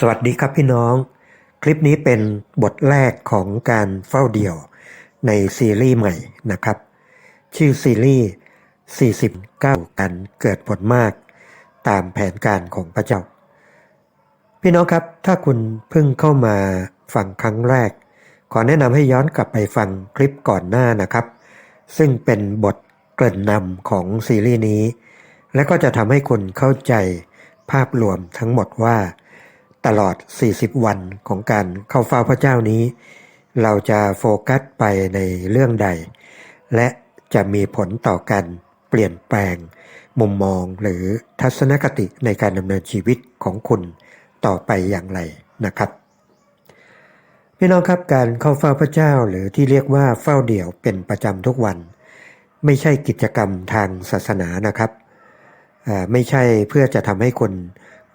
สวัสดีครับพี่น้อง คลิปนี้เป็นบทแรกของการเฝ้าเดี่ยวในซีรีส์ใหม่นะครับ ชื่อซีรีส์ 49 กันเกิดผลมาก ตามแผนการของพระเจ้า พี่น้องครับ ถ้าคุณเพิ่งเข้ามาฟังครั้งแรก ขอแนะนำให้ย้อนกลับไปฟังคลิปก่อนหน้านะครับ ซึ่งเป็นบทเกริ่นนำของซีรีส์นี้ และก็จะทำให้คุณเข้าใจภาพรวมทั้งหมดว่า ตลอด 40 วันของการเข้าเฝ้าพระเจ้านี้ เราจะโฟกัสไปในเรื่องใด และจะมีผลต่อการเปลี่ยนแปลง มุมมองหรือทัศนคติในการดำเนินชีวิตของคุณต่อไปอย่างไรนะครับพี่น้องครับการเข้าเฝ้าพระเจ้าหรือที่เรียกว่าเฝ้าเดี่ยวเป็นประจำทุกวัน ไม่ใช่กิจกรรมทางศาสนานะครับ ไม่ใช่เพื่อจะทำให้คน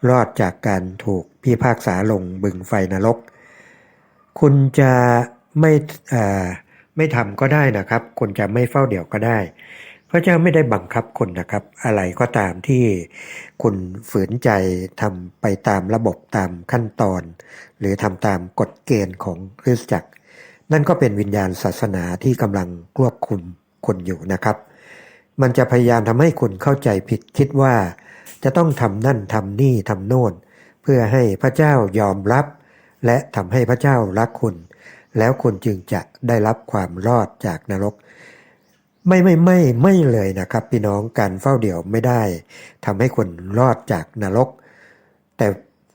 รอดจากการถูกพิพากษาลงบึงไฟนรก คุณจะไม่ไม่ทำก็ได้นะครับ คุณจะไม่เฝ้าเดี่ยวก็ได้ พระเจ้าไม่ได้บังคับคุณนะครับ อะไรก็ตามที่คุณฝืนใจทำไปตามระบบตามขั้นตอน หรือทำตามกฎเกณฑ์ของคริสตจักร นั่นก็เป็นวิญญาณศาสนาที่กำลังควบคุมคุณอยู่นะครับ มันจะพยายามทำให้คุณเข้าใจผิดคิดว่า จะต้องทำนั่นทำนี่ทำโน่น เพื่อให้พระเจ้ายอมรับ และทำให้พระเจ้ารักคุณ แล้วคุณจึงจะได้รับความรอดจากนรก ไม่ไม่ไม่ไม่เลยนะครับพี่น้องการเฝ้าเดี่ยวไม่ได้ทำให้คุณรอดจากนรก แต่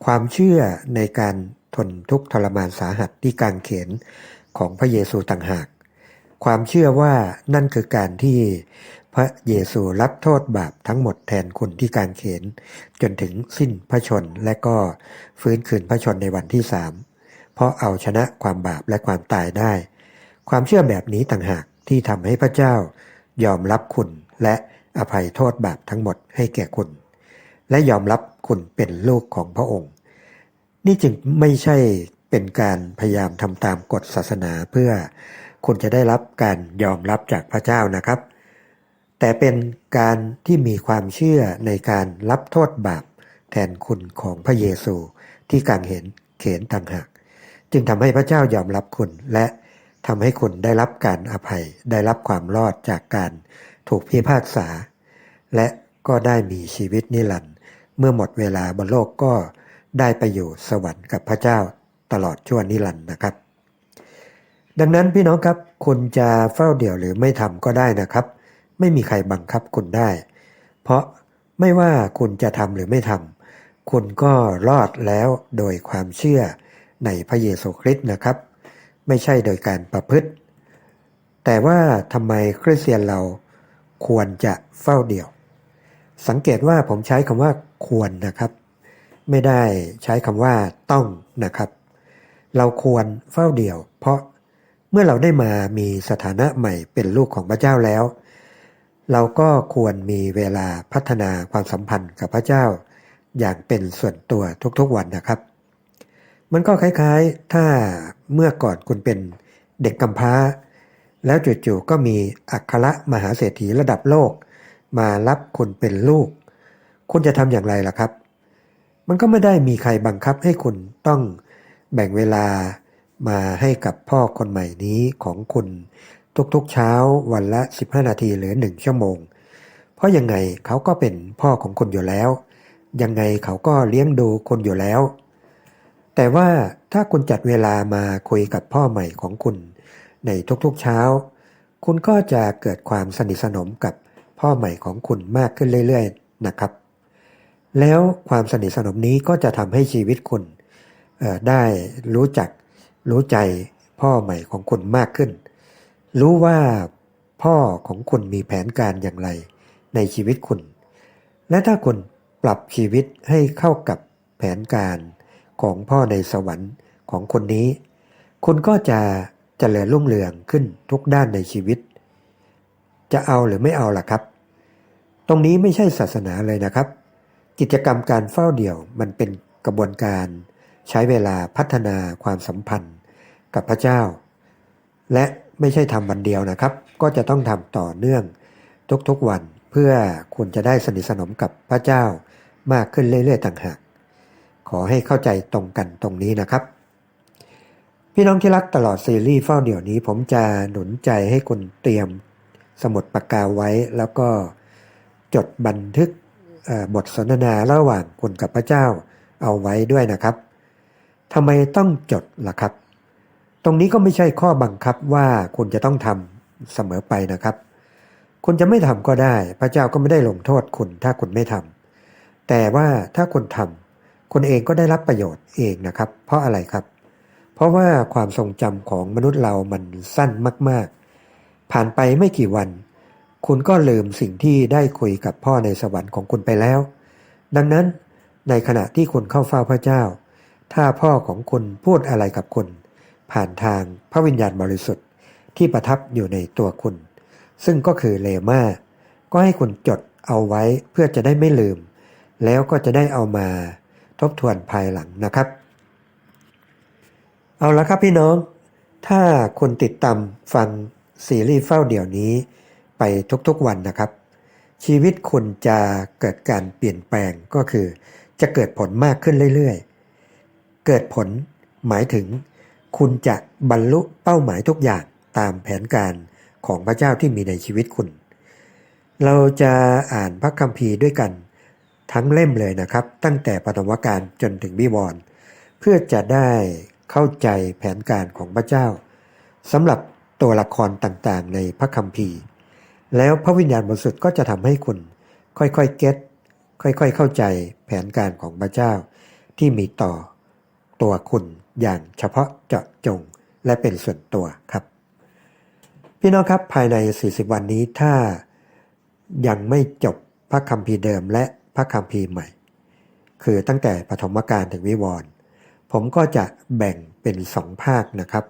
ความเชื่อในการทนทุกข์ทรมานสาหัสที่กางเขนของพระเยซูต่างหาก ความเชื่อว่านั่นคือการที่ พระเยซูรับโทษบาปทั้งหมดแทนคุณที่กางเขน จนถึงสิ้นพระชนและก็ฟื้นคืนพระชนในวันที่สามเพราะเอาชนะความบาปและความตายได้ ความเชื่อแบบนี้ต่างหากที่ทำให้พระเจ้ายอมรับคุณและอภัยโทษบาปทั้งหมดให้แก่คุณ และยอมรับคุณเป็นลูกของพระองค์ นี่จึงไม่ใช่เป็นการพยายามทำตามกฎศาสนาเพื่อคุณจะได้รับการยอมรับจากพระเจ้านะครับ แต่เป็นการที่มีความเชื่อในการรับโทษบาปแทนคุณของพระเยซูที่กางเห็นเขนต่างหาก จึงทำให้พระเจ้ายอมรับคุณและทำให้คุณได้รับการอภัย ได้รับความรอดจากการถูกพิพากษา และก็ได้มีชีวิตนิรันดร์เมื่อหมดเวลาบนโลกก็ได้ไปอยู่สวรรค์กับพระเจ้าตลอดชั่วนิรันดร์นะครับ ดังนั้นพี่น้องครับคุณจะเฝ้าเดี่ยวหรือไม่ทำก็ได้นะครับ ไม่มีใครบังคับคุณได้ เพราะไม่ว่าคุณจะทำหรือไม่ทำคุณก็รอดแล้วโดยความเชื่อในพระเยซูคริสต์นะครับ ไม่ใช่โดยการประพฤติ แต่ว่าทำไมคริสเตียนเราควรจะเฝ้าเดี่ยว สังเกตว่าผมใช้คำว่าควรนะครับ ไม่ได้ใช้คำว่าต้องนะครับ เราควรเฝ้าเดี่ยว เพราะเมื่อเราได้มามีสถานะใหม่เป็นลูกของพระเจ้าแล้ว เราก็ควรมีเวลาพัฒนาความสัมพันธ์กับพระเจ้า อย่างเป็นส่วนตัวทุกๆวันนะครับ มันก็คล้ายๆ ถ้าเมื่อก่อนคุณเป็นเด็กกำพร้า แล้วจู่ๆก็มีอัครมหาเศรษฐีระดับโลก มารับคุณเป็นลูก คุณจะทำอย่างไรล่ะครับ มันก็ไม่ได้มีใครบังคับให้คุณต้องแบ่งเวลามาให้กับพ่อคนใหม่นี้ของคุณ ทุกๆเช้าวันละ 15 นาทีหรือ 1 ชั่วโมง เพราะยังไงเขาก็เป็นพ่อของคุณอยู่แล้ว ยังไงเขาก็เลี้ยงดูคุณอยู่แล้ว แต่ว่าถ้าคุณจัดเวลามาคุยกับพ่อใหม่ของคุณ ในทุกๆเช้า คุณก็จะเกิดความสนิทสนมกับพ่อใหม่ของคุณมากขึ้นเรื่อยๆนะครับ แล้วความสนิทสนมนี้ก็จะทำให้ชีวิตคุณได้รู้จักรู้ใจพ่อใหม่ของคุณมากขึ้น รู้ว่าพ่อของคุณมีแผนการอย่างไรในชีวิตคุณ และถ้าคุณปรับชีวิตให้เข้ากับแผนการของพ่อในสวรรค์ของคนนี้ คุณก็จะเจริญรุ่งเรืองขึ้นทุกด้านในชีวิต จะเอาหรือไม่เอาล่ะครับ ตรงนี้ไม่ใช่ศาสนาเลยนะครับ กิจกรรมการเฝ้าเดี่ยวมันเป็นกระบวนการใช้เวลาพัฒนาความสัมพันธ์กับพระเจ้า และ ไม่ใช่ทำวันเดียวนะครับ ก็จะต้องทำต่อเนื่องทุกๆวันเพื่อคุณจะได้สนิทสนมกับพระเจ้ามากขึ้นเรื่อยๆต่างหาก ขอให้เข้าใจตรงกันตรงนี้นะครับ พี่น้องที่รักตลอดซีรีส์เฝ้าเดี่ยวนี้ ผมจะหนุนใจให้คุณเตรียมสมุดปากกาไว้ แล้วก็จดบันทึกบทสนทนาระหว่างคุณกับพระเจ้าเอาไว้ด้วยนะครับทำไมต้องจดล่ะครับ ตรงนี้ก็ไม่ใช่ข้อบังคับว่าคุณจะต้องทำเสมอไปนะครับ คุณจะไม่ทำก็ได้ พระเจ้าก็ไม่ได้ลงโทษคุณถ้าคุณไม่ทำแต่ว่าถ้าคุณทำคุณเองก็ได้รับประโยชน์เองนะครับ เพราะอะไรครับ เพราะว่าความทรงจำของมนุษย์เรามันสั้นมาก ๆ ผ่านไปไม่กี่วัน คุณก็ลืมสิ่งที่ได้คุยกับพ่อในสวรรค์ของคุณไปแล้ว ดังนั้นในขณะที่คุณเข้าเฝ้าพระเจ้า ถ้าพ่อของคุณพูดอะไรกับคุณ ผ่านทางพระวิญญาณบริสุทธิ์ที่ประทับอยู่ในตัวคุณ ซึ่งก็คือเลมาก็ให้คุณจดเอาไว้เพื่อจะได้ไม่ลืม แล้วก็จะได้เอามาทบทวนภายหลังนะครับ เอาละครับพี่น้อง ถ้าคุณติดตามฟังซีรีส์เฝ้าเดี่ยวนี้ ไปทุกๆวันนะครับ ชีวิตคุณจะเกิดการเปลี่ยนแปลงก็คือ จะเกิดผลมากขึ้นเรื่อยๆ เกิดผลหมายถึง คุณจะบรรลุเป้าหมายทุกอย่างตามแผนการของพระเจ้าที่มีในชีวิตคุณ เราจะอ่านพระคัมภีร์ด้วยกัน ทั้งเล่มเลยนะครับ ตั้งแต่ปฐมกาลจนถึงวิวรณ์เพื่อจะได้เข้าใจแผนการของพระเจ้าสำหรับตัวละครต่างๆ ในพระคัมภีร์ แล้วพระวิญญาณบริสุทธิ์ก็จะทำให้คุณ ค่อยๆเก็ตค่อยๆเข้าใจแผนการของพระเจ้าที่มีต่อตัวคุณ อย่างเฉพาะเจาะจงและเป็นส่วนตัวครับ พี่น้องครับภายใน 40 วันนี้ถ้ายังไม่จบพระคัมภีร์เดิมและพระคัมภีร์ใหม่ คือตั้งแต่ปฐมกาลถึงวิวรณ์ผมก็จะแบ่งเป็นสองภาคนะครับ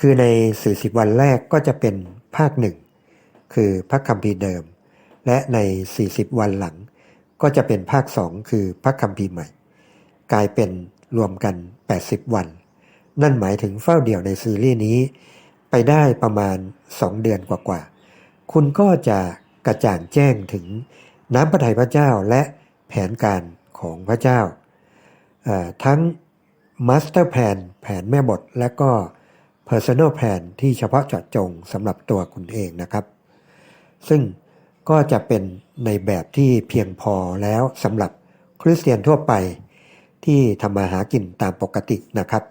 คือใน 40 วันแรกก็จะเป็นภาคหนึ่งคือพระคัมภีร์เดิม และใน 40 วันหลัง ก็จะเป็นภาคสองคือพระคัมภีร์ใหม่ กลายเป็น รวมกัน 80 วัน นั่นหมายถึงเฝ้าเดี่ยวในซีรีส์นี้ ไปได้ประมาณ 2 เดือนกว่าๆ คุณก็จะกระจ่างแจ้งถึงน้ำพระทัยพระเจ้าและแผนการของพระเจ้า ทั้ง Master Plan แผนแม่บทและก็ Personal Plan ที่เฉพาะเจาะจงสำหรับตัวคุณเองนะครับ ซึ่งก็จะเป็นในแบบที่เพียงพอแล้วสำหรับคริสเตียนทั่วไป ที่ทำมาหากินตามปกตินะครับ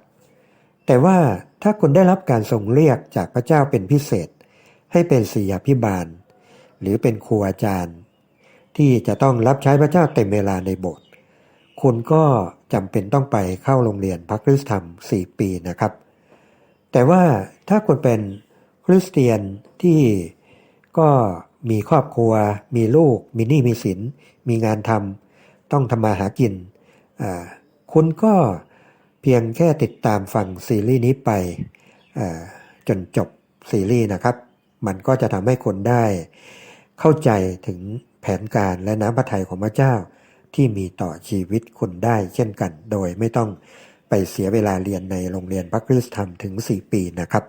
แต่ว่าถ้าคุณได้รับการทรงเรียกจากพระเจ้าเป็นพิเศษ ให้เป็นศิยาพิบาล หรือเป็นครูอาจารย์ ที่จะต้องรับใช้พระเจ้าเต็มเวลาในโบสถ์คุณก็จำเป็นต้องไปเข้าโรงเรียนพระคริสตธรรม 4 ปีนะครับ แต่ว่าถ้าคุณเป็นคริสเตียนที่ก็มีครอบครัว มีลูก มีหนี้มีสิน มีงานทำต้องทำมาหากิน คุณก็เพียงแค่ติดตามฟังซีรีส์นี้ไปจนจบซีรีส์นะครับ มันก็จะทำให้คนได้เข้าใจถึงแผนการและน้ำพระทัยของพระเจ้าที่มีต่อชีวิตคุณได้เช่นกัน โดยไม่ต้องไปเสียเวลาเรียนในโรงเรียนพระคริสตธรรมถึง 4 ปีนะครับ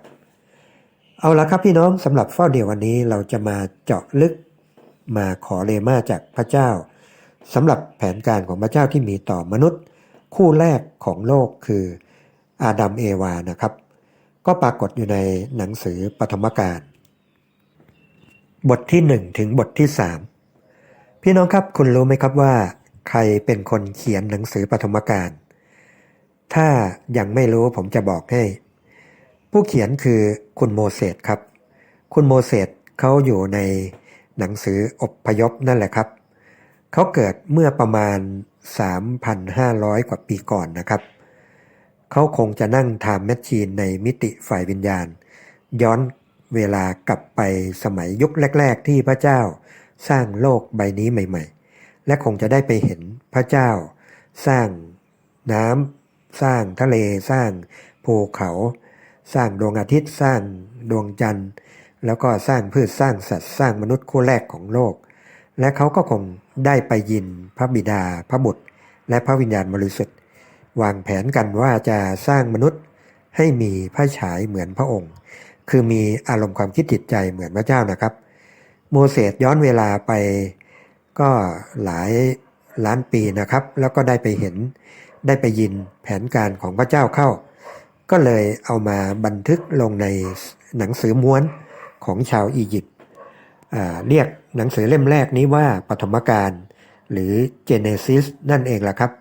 เอาละครับพี่น้องสำหรับเฝ้าเดียววันนี้เราจะมาเจาะลึกมาขอเลมาจากพระเจ้าสำหรับแผนการของพระเจ้าที่มีต่อมนุษย์ คู่แรกของโลกคืออาดัมเอวานะครับ ก็ปรากฏอยู่ในหนังสือปฐมกาลบทที่ 1 ถึงบทที่ 3 พี่น้องครับคุณรู้ไหมครับว่า ใครเป็นคนเขียนหนังสือปฐมกาลถ้ายังไม่รู้ผมจะบอกให้ ผู้เขียนคือคุณโมเสสครับ คุณโมเสสเขาอยู่ในหนังสืออบพยพนั่นแหละครับ เขาเกิดเมื่อประมาณ 3,500 กว่าปีก่อนนะครับ เขาคงจะนั่งทำแมชชีนในมิติฝ่ายวิญญาณ ย้อนเวลากลับไปสมัยยุคแรก ๆ ที่พระเจ้าสร้างโลกใบนี้ใหม่ ๆ และคงจะได้ไปเห็นพระเจ้า สร้างน้ำสร้างทะเลสร้างภูเขา สร้างดวงอาทิตย์สร้างดวงจันทร์ แล้วก็สร้างพืชสร้างสัตว์สร้างมนุษย์คู่แรกของโลก และเขาก็คง ได้ไปยินพระบิดาพระบุตร และพระวิญญาณบริสุทธิ์ วางแผนกันว่าจะสร้างมนุษย์ให้มีพระฉายเหมือนพระองค์ คือมีอารมณ์ความคิดจิตใจเหมือนพระเจ้านะครับ โมเสสย้อนเวลาไปก็หลายล้านปีนะครับ แล้วก็ได้ไปเห็นได้ไปยินแผนการของพระเจ้าเข้า ก็เลยเอามาบันทึกลงในหนังสือม้วนของชาวอียิปต์เรียก หนังสือเล่มแรกนี้ว่าปฐมกาลหรือ Genesis นั่นเองล่ะครับ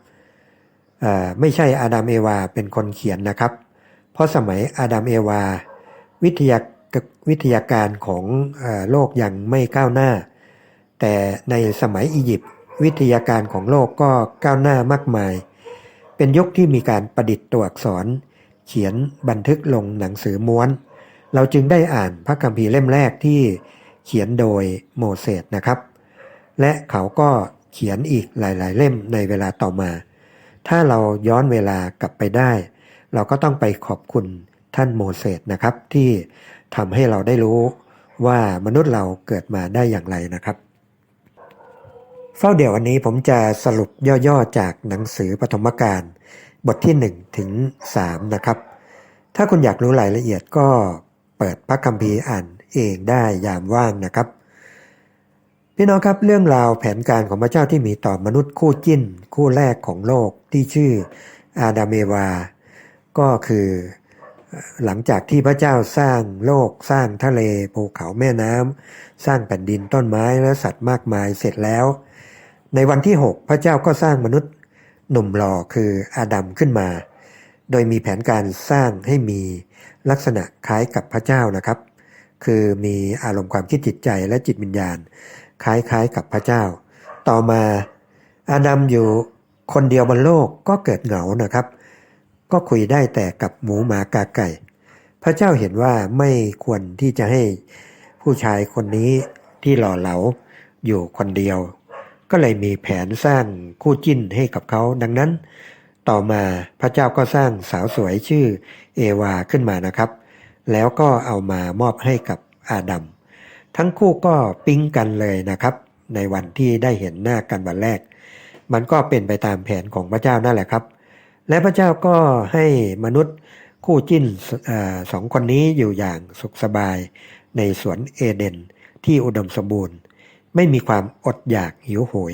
ไม่ใช่อาดัมเอวาเป็นคนเขียนนะครับ เพราะสมัยอาดัมเอวา วิทยาวิทยาการของอโลกยังไม่ก้าวหน้า แต่ในสมัยอียิปต์วิทยาการของโลกก็ก้าวหน้ามากมาย เป็นยุคที่มีการประดิษฐ์ตัวอักษร เขียนบันทึกลงหนังสือม้วน เราจึงได้อ่านพระคัมภีร์เล่มแรกที่ เขียนโดยโมเสสนะครับ และเขาก็เขียนอีกหลาย ๆ เล่มในเวลาต่อมา ถ้าเราย้อนเวลากลับไปได้ เราก็ต้องไปขอบคุณท่านโมเสสนะครับที่ทำให้เราได้รู้ว่ามนุษย์เราเกิดมาได้อย่างไรนะครับ เฝ้าเดี๋ยววันนี้ผมจะสรุปย่อๆจากหนังสือปฐมกาลบทที่ 1 ถึง 3 นะครับ ถ้าคุณอยากรู้รายละเอียดก็เปิดพระคัมภีร์อ่าน เองได้ยามว่างนะครับ พี่น้องครับเรื่องราวแผนการของพระเจ้าที่มีต่อมนุษย์คู่จิ้น คู่แรกของโลกที่ชื่ออาดามเอวา ก็คือหลังจากที่พระเจ้าสร้างโลกสร้างทะเลภูเขาแม่น้ำสร้างแผ่นดินต้นไม้และสัตว์มากมายเสร็จแล้ว ในวันที่ 6 พระเจ้าก็สร้างมนุษย์หนุ่มหล่อคืออาดัมขึ้นมา โดยมีแผนการสร้างให้มีลักษณะคล้ายกับพระเจ้านะครับ คือมีอารมณ์ความคิดจิตใจและจิตวิญญาณ คล้ายๆกับพระเจ้า ต่อมาอาดัมอยู่คนเดียวบนโลกก็เกิดเหงานะครับ ก็คุยได้แต่กับหมูหมากาไก่ พระเจ้าเห็นว่าไม่ควรที่จะให้ผู้ชายคนนี้ที่หล่อเหลาอยู่คนเดียว ก็เลยมีแผนสร้างคู่จิ้นให้กับเขาดังนั้น ต่อมาพระเจ้าก็สร้างสาวสวยชื่อเอวาขึ้นมานะครับ แล้วก็เอามามอบให้กับอาดัม ทั้งคู่ก็ปิ๊งกันเลยนะครับ ในวันที่ได้เห็นหน้ากันวันแรก มันก็เป็นไปตามแผนของพระเจ้านั่นแหละครับ และพระเจ้าก็ให้มนุษย์คู่จิ้นอสองคนนี้อยู่อย่างสุขสบายในสวนเอเดนที่อุดมสมบูรณ์ ไม่มีความอดอยากหิวโหย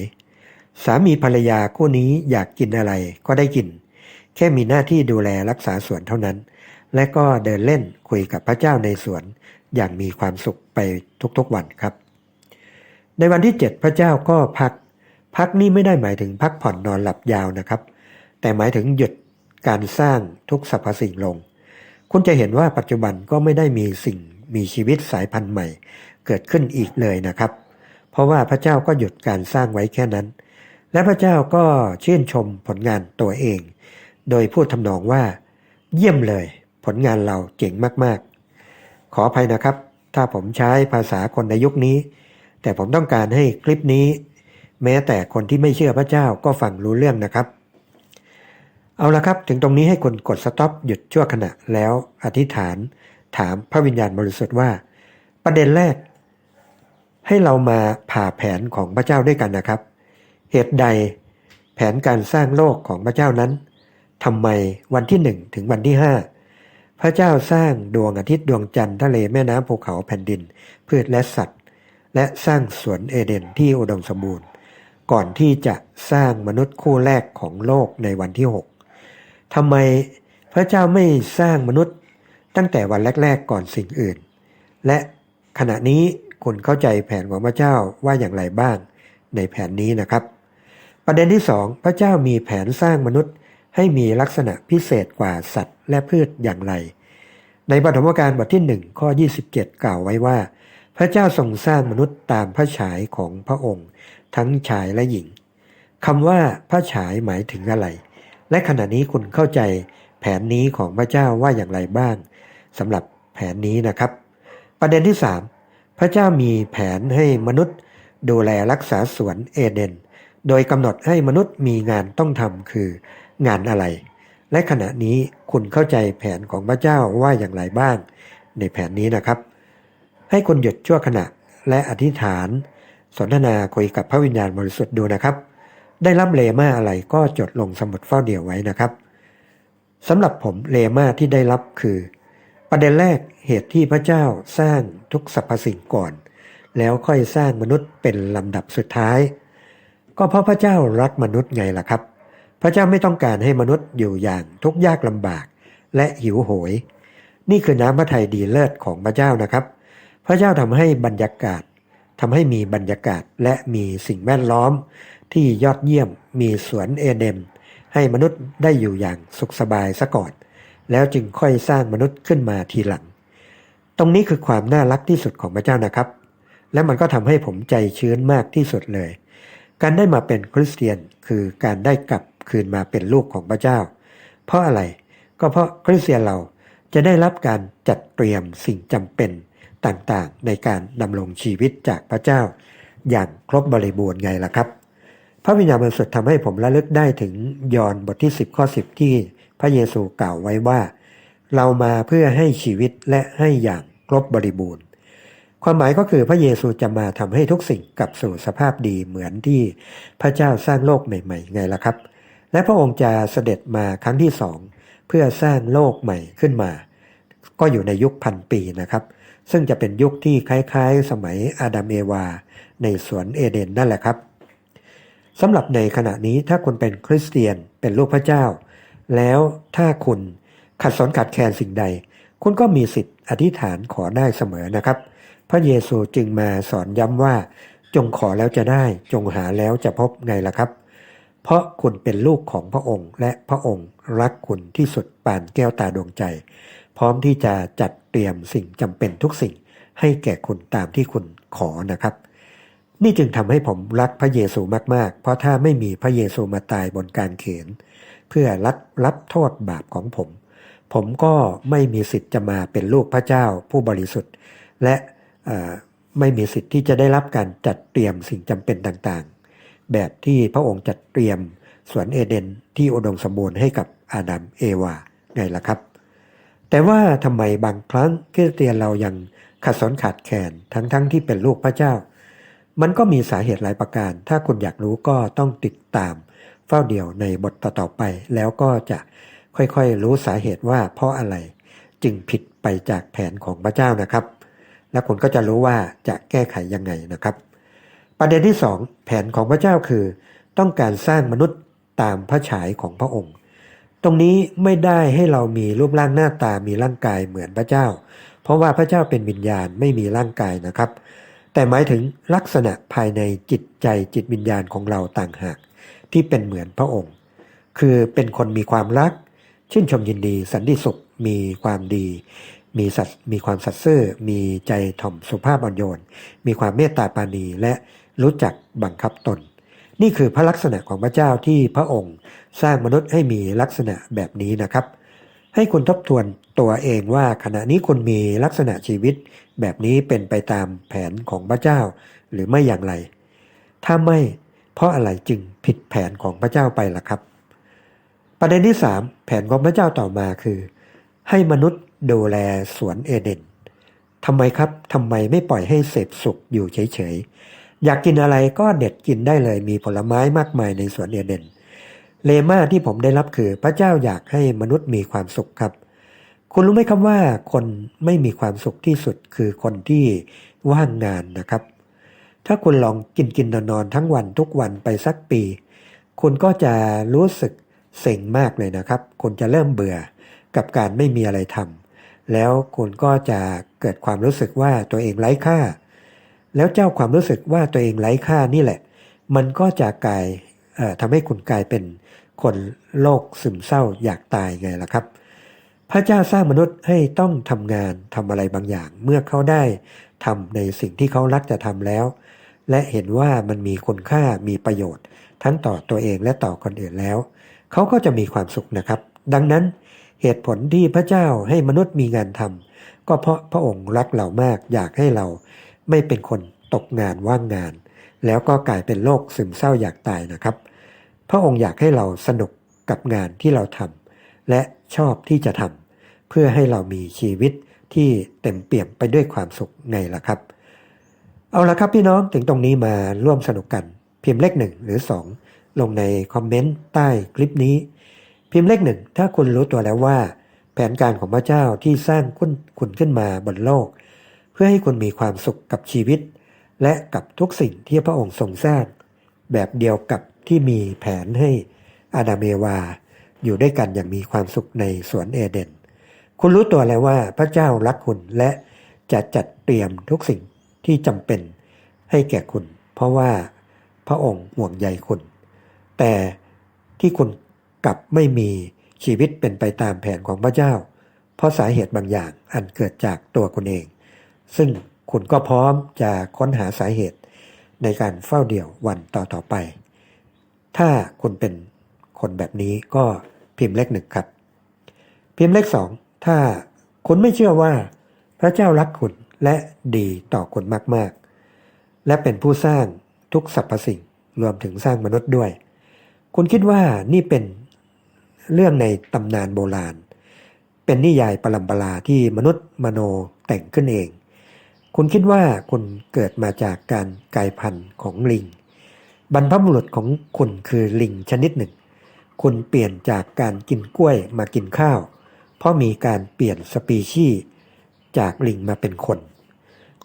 สามีภรรยาคู่นี้อยากกินอะไรก็ได้กิน แค่มีหน้าที่ดูแลรักษาสวนเท่านั้น และก็เดินเล่นคุยกับพระเจ้าในสวนอย่างมีความสุขไปทุกๆวันครับ ในวันที่ 7 พระเจ้าก็พัก พักนี่ไม่ได้หมายถึงพักผ่อนนอนหลับยาวนะครับ แต่หมายถึงหยุดการสร้างทุกสรรพสิ่งลง คุณจะเห็นว่าปัจจุบันก็ไม่ได้มีสิ่งมีชีวิตสายพันธุ์ใหม่ เกิดขึ้นอีกเลยนะครับ เพราะว่าพระเจ้าก็หยุดการสร้างไว้แค่นั้น และพระเจ้าก็ชื่นชมผลงานตัวเอง โดยพูดทำนองว่า เยี่ยมเลย ลงานเราเจ๋งมากๆ ขออภัยนะครับ ถ้าผมใช้ภาษาคนในยุคนี้ แต่ผมต้องการให้คลิปนี้ แม้แต่คนที่ไม่เชื่อพระเจ้าก็ฟังรู้เรื่องนะครับ เอาละครับ ถึงตรงนี้ให้คุณกดสต็อปหยุดชั่วขณะแล้วอธิษฐาน ถามพระวิญญาณบริสุทธิ์ว่า ประเด็นแรก ให้เรามาผ่าแผนของพระเจ้าด้วยกันนะครับ เหตุใดแผนการสร้างโลกของพระเจ้านั้นทำไมวันที่หนึ่งถึงวันที่ห้า พระเจ้าสร้างดวงอาทิตย์ดวงจันทร์ทะเลแม่น้ำภูเขาแผ่นดิน พืชและสัตว์ และสร้างสวนเอเดนที่อุดมสมบูรณ์ ก่อนที่จะสร้างมนุษย์คู่แรกของโลกในวันที่ 6ทำไมพระเจ้าไม่สร้างมนุษย์ตั้งแต่วันแรก ๆ ก่อนสิ่งอื่น และขณะนี้คุณเข้าใจแผนของพระเจ้าว่าอย่างไรบ้างในแผนนี้นะครับ ประเด็นที่สองพระเจ้ามีแผนสร้างมนุษย์ ให้มีลักษณะพิเศษกว่าสัตว์และพืชอย่างไร ในปฐมกาลบทที่1ข้อ 27 กล่าวไว้ว่า พระเจ้าทรงสร้างมนุษย์ตามพระฉายของพระองค์ ทั้งชายและหญิงคำว่าพระฉายหมายถึงอะไร และขณะนี้คุณเข้าใจแผนนี้ของพระเจ้าว่าอย่างไรบ้างสำหรับแผนนี้นะครับ ประเด็นที่ 3 พระเจ้ามีแผนให้มนุษย์ดูแลรักษาสวนเอเดน โดยกำหนดให้มนุษย์มีงานต้องทำคือ งานอะไร และขณะนี้คุณเข้าใจแผนของพระเจ้าว่าอย่างไรบ้าง ในแผนนี้นะครับ ให้คุณหยุดชั่วขณะและอธิษฐาน สนทนาคุยกับพระวิญญาณบริสุทธิ์ดูนะครับ ได้รับเลมาอะไรก็จดลงสมุดเฝ้าเดี่ยวไว้นะครับสำหรับผมเลมาที่ได้รับคือ ประเด็นแรกเหตุที่พระเจ้าสร้างทุกสรรพสิ่งก่อน แล้วค่อยสร้างมนุษย์เป็นลำดับสุดท้าย ก็เพราะพระเจ้ารักมนุษย์ไงล่ะครับ พระเจ้าไม่ต้องการให้มนุษย์อยู่อย่างทุกข์ยากลำบาก และหิวโหย นี่คือน้ำพระทัยดีเลิศของพระเจ้านะครับ พระเจ้าทำให้บรรยากาศทำให้มีบรรยากาศและมีสิ่งแวดล้อม ที่ยอดเยี่ยมมีสวนเอเดนให้มนุษย์ได้อยู่อย่างสุขสบายซะก่อน แล้วจึงค่อยสร้างมนุษย์ขึ้นมาทีหลัง ตรงนี้คือความน่ารักที่สุดของพระเจ้านะครับ และมันก็ทำให้ผมใจชื้นมากที่สุดเลย การได้มาเป็นคริสเตียนคือการได้กลับคืนมาเป็นลูกของพระเจ้า เพราะอะไรก็เพราะคริสเตียนเราจะได้รับการจัดเตรียมสิ่งจำเป็นต่างๆ ในการดำรงชีวิตจากพระเจ้า อย่างครบบริบูรณ์ไงล่ะครับ พระวิญญาณบริสุทธิ์ทำให้ผมระลึกได้ถึงยอห์นบทที่ 10 ข้อ 10 ที่พระเยซูกล่าวไว้ว่า เรามาเพื่อให้ชีวิตและให้อย่างครบบริบูรณ์ ความหมายก็คือพระเยซูจะมาทำให้ทุกสิ่งกลับสู่สภาพดีเหมือนที่พระเจ้าสร้างโลกใหม่ ๆ ไงล่ะครับ และพระองค์จะเสด็จมาครั้งที่สองเพื่อสร้างโลกใหม่ขึ้นมา ก็อยู่ในยุคพันปีนะครับ ซึ่งจะเป็นยุคที่คล้ายๆ สมัยอาดัมเอวา ในสวนเอเดนนั่นแหละครับสำหรับในขณะนี้ถ้าคุณเป็นคริสเตียนเป็นลูกพระเจ้า แล้วถ้าคุณขัดสนขัดแคลนสิ่งใด คุณก็มีสิทธิ์อธิษฐานขอได้เสมอนะครับ พระเยซูจึงมาสอนย้ำว่า จงขอแล้วจะได้ จงหาแล้วจะพบไงล่ะครับ เพราะคุณเป็นลูกของพระองค์ และพระองค์รักคุณที่สุดปานแก้วตาดวงใจ พร้อมที่จะจัดเตรียมสิ่งจำเป็นทุกสิ่งให้แก่คุณตามที่คุณขอนะครับ นี่จึงทำให้ผมรักพระเยซูมากๆ เพราะถ้าไม่มีพระเยซูมาตายบนการเขน เพื่อรับรับโทษบาปของผม ผมก็ไม่มีสิทธิ์จะมาเป็นลูกพระเจ้าผู้บริสุทธิ์ และไม่มีสิทธิ์ที่จะได้รับการจัดเตรียมสิ่งจำเป็นต่าง แบบที่พระองค์จัดเตรียมสวนเอเดนที่อุดมสมบูรณ์ให้กับอาดัมเอวาไงล่ะครับ แต่ว่าทำไมบางครั้งคริสเตียนเรายังขัดสนขาดแคลนทั้งๆทที่เป็นลูกพระเจ้า มันก็มีสาเหตุหลายประการ ถ้าคุณอยากรู้ก็ต้องติดตาม เฝ้าเดี่ยวในบทต่อๆไป แล้วก็จะค่อยๆรู้สาเหตุว่าเพราะอะไร จึงผิดไปจากแผนของพระเจ้านะครับ และคุณก็จะรู้ว่าจะแก้ไขยังไงนะครับ ประเด็นที่สองแผนของพระเจ้าคือ ต้องการสร้างมนุษย์ตามพระฉายของพระองค์ ตรงนี้ไม่ได้ให้เรามีรูปร่างหน้าตามีร่างกายเหมือนพระเจ้า เพราะว่าพระเจ้าเป็นวิญญาณไม่มีร่างกายนะครับ แต่หมายถึงลักษณะภายในจิตใจจิตวิญญาณของเราต่างหาก ที่เป็นเหมือนพระองค์ คือเป็นคนมีความรัก ชื่นชมยินดี สันติสุขมีความดีมีสัตมีความสัตย์ซื่อ มีใจถ่อมสุภาพอ่อนโยน มีความเมตตาปาณีและ รู้จักบังคับตน นี่คือพระลักษณะของพระเจ้าที่พระองค์สร้างมนุษย์ให้มีลักษณะแบบนี้นะครับ ให้คุณทบทวนตัวเองว่าขณะนี้คุณมีลักษณะชีวิต แบบนี้เป็นไปตามแผนของพระเจ้า หรือไม่อย่างไร ถ้าไม่เพราะอะไรจึงผิดแผนของพระเจ้าไปล่ะครับ ประเด็นที่ 3 แผนของพระเจ้าต่อมาคือ ให้มนุษย์ดูแลสวนเอเดนทำไมครับทำไมไม่ปล่อยให้เสพสุขอยู่เฉย อยากกินอะไรก็เด็ดกินได้เลยมีผลไม้มากมายในสวนเอเดน เลมาที่ผมได้รับคือพระเจ้าอยากให้มนุษย์มีความสุขครับ คุณรู้ไหมครับว่าคนไม่มีความสุขที่สุดคือคนที่ว่างงานนะครับ ถ้าคุณลองกินกินนอนนอนทั้งวันทุกวันไปสักปี คุณก็จะรู้สึกเซ็งมากเลยนะครับ คุณจะเริ่มเบื่อกับการไม่มีอะไรทำแล้วคุณก็จะเกิดความรู้สึกว่าตัวเองไร้ค่า แล้วเจ้าความรู้สึกว่าตัวเองไร้ค่านี่แหละ มันก็จะกลายทำให้คุณกลายเป็นคนโรคซึมเศร้าอยากตายไงล่ะครับ พระเจ้าสร้างมนุษย์ให้ต้องทำงานทำอะไรบางอย่าง เมื่อเขาได้ทำในสิ่งที่เขารักจะทำแล้ว และเห็นว่ามันมีคุณค่ามีประโยชน์ ทั้งต่อตัวเองและต่อคนอื่นแล้ว เขาก็จะมีความสุขนะครับ ดังนั้นเหตุผลที่พระเจ้าให้มนุษย์มีงานทำก็เพราะพระองค์รักเรามากอยากให้เรา ไม่เป็นคนตกงานว่างงาน แล้วก็กลายเป็นโรคซึมเศร้าอยากตายนะครับ พระองค์อยากให้เราสนุกกับงานที่เราทำและชอบที่จะทำเพื่อให้เรามีชีวิตที่เต็มเปี่ยมไปด้วยความสุขไงล่ะครับ เอาละครับพี่น้องถึงตรงนี้มาร่วมสนุกกัน พิมพ์เลขหนึ่งหรือ 2 ลงในคอมเมนต์ใต้คลิปนี้ พิมพ์เลขหนึ่งถ้าคุณรู้ตัวแล้วว่า แผนการของพระเจ้าที่สร้างคุณคุณขึ้นมาบนโลก พื่อให้คุณมีความสุขกับชีวิต และกับทุกสิ่งที่พระองค์ทรงสร้าง แบบเดียวกับที่มีแผนให้อาดามเอวา อยู่ด้วยกันอย่างมีความสุขในสวนเอเดน คุณรู้ตัวแล้วว่าพระเจ้ารักคุณและจะจัดเตรียมทุกสิ่งที่จำเป็นให้แก่คุณ เพราะว่าพระองค์ห่วงใยคุณ แต่ที่คุณกลับไม่มีชีวิตเป็นไปตามแผนของพระเจ้า เพราะสาเหตุบางอย่างอันเกิดจากตัวคุณเอง ซึ่งคุณก็พร้อมจะค้นหาสาเหตุในการเฝ้าเดี่ยววันต่อๆไป ถ้าคุณเป็นคนแบบนี้ก็พิมพ์เลขหนึ่งครับ พิมพ์เลขสองถ้าคุณไม่เชื่อว่า พระเจ้ารักคุณและดีต่อคุณมาก ๆ และเป็นผู้สร้างทุกสรรพสิ่งรวมถึงสร้างมนุษย์ด้วย คุณคิดว่านี่เป็นเรื่องในตำนานโบราณ เป็นนิยายปรัมปราที่มนุษย์มโนแต่งขึ้นเอง คุณคิดว่าคุณเกิดมาจากการกลายพันธุ์ของลิง บรรพบุรุษของคุณคือลิงชนิดหนึ่ง คุณเปลี่ยนจากการกินกล้วยมากินข้าว เพราะมีการเปลี่ยนสปีชีส์จากลิงมาเป็นคน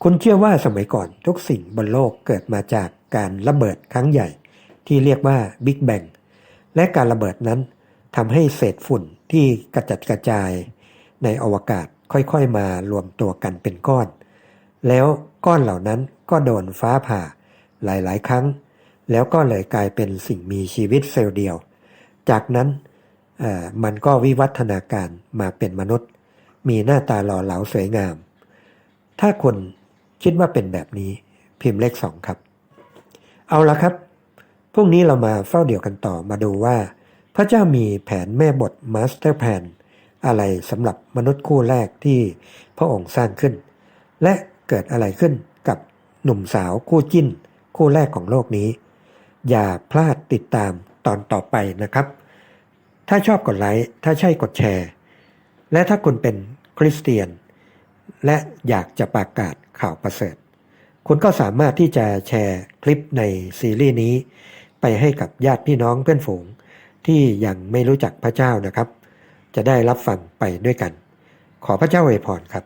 คุณเชื่อว่าสมัยก่อนทุกสิ่งบนโลกเกิดมาจากการระเบิดครั้งใหญ่ ที่เรียกว่าบิ๊กแบงและการระเบิดนั้นทำให้เศษฝุ่นที่กระจัดกระจาย ในอวกาศค่อยๆมารวมตัวกันเป็นก้อน แล้วก้อนเหล่านั้นก็โดนฟ้าผ่าหลาย ๆ ครั้ง แล้วก็เลยกลายเป็นสิ่งมีชีวิตเซลล์เดียว จากนั้นมันก็วิวัฒนาการมาเป็นมนุษย์ มีหน้าตาหล่อเหลาสวยงาม ถ้าคุณคิดว่าเป็นแบบนี้พิมพ์เลขสองครับ เอาละครับพรุ่งนี้เรามาเฝ้าเดี่ยวกันต่อมาดูว่า พระเจ้ามีแผนแม่บทมาสเตอร์แพนอะไรสำหรับมนุษย์คู่แรกที่พระองค์สร้างขึ้น และ เกิดอะไรขึ้นกับหนุ่มสาวคู่จิ้น คู่แรกของโลกนี้ อย่าพลาดติดตามตอนต่อไปนะครับ ถ้าชอบกดไลค์ถ้าใช่กดแชร์ และถ้าคุณเป็นคริสเตียน และอยากจะประกาศข่าวประเสริฐ คุณก็สามารถที่จะแชร์คลิปในซีรีส์นี้ ไปให้กับญาติพี่น้องเพื่อนฝูง ที่ยังไม่รู้จักพระเจ้านะครับ จะได้รับฟังไปด้วยกัน ขอพระเจ้าอวยพรครับ